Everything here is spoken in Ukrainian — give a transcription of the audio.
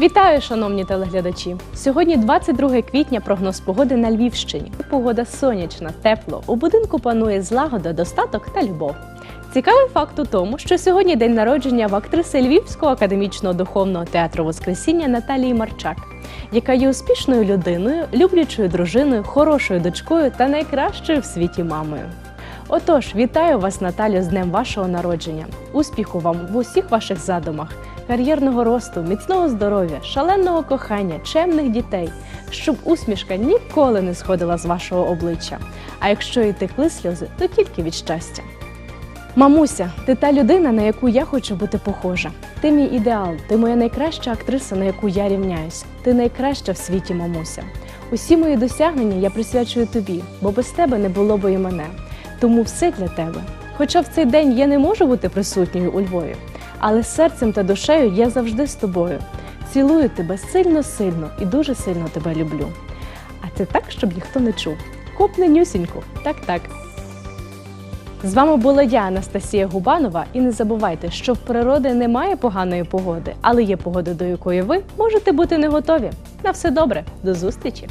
Вітаю, шановні телеглядачі! Сьогодні 22 квітня. Прогноз погоди на Львівщині. Погода сонячна, тепло. У будинку панує злагода, достаток та любов. Цікавий факт у тому, що сьогодні день народження в актриси Львівського академічного духовного театру Воскресіння Наталії Марчак, яка є успішною людиною, люблячою дружиною, хорошою дочкою та найкращою в світі мамою. Отож, вітаю вас, Наталю, з днем вашого народження. Успіху вам в усіх ваших задумах, кар'єрного росту, міцного здоров'я, шаленого кохання, чемних дітей, щоб усмішка ніколи не сходила з вашого обличчя. А якщо і текли сльози, то тільки від щастя. Мамуся, ти та людина, на яку я хочу бути похожа. Ти мій ідеал, ти моя найкраща актриса, на яку я рівняюсь. Ти найкраща в світі, мамуся. Усі мої досягнення я присвячую тобі, бо без тебе не було б і мене. Тому все для тебе. Хоча в цей день я не можу бути присутньою у Львові, але серцем та душею я завжди з тобою. Цілую тебе сильно-сильно і дуже сильно тебе люблю. А це так, щоб ніхто не чув. Копни нюсіньку. Так, так. З вами була я, Анастасія Губанова, і не забувайте, що в природи немає поганої погоди, але є погода, до якої ви можете бути не готові. На все добре, до зустрічі!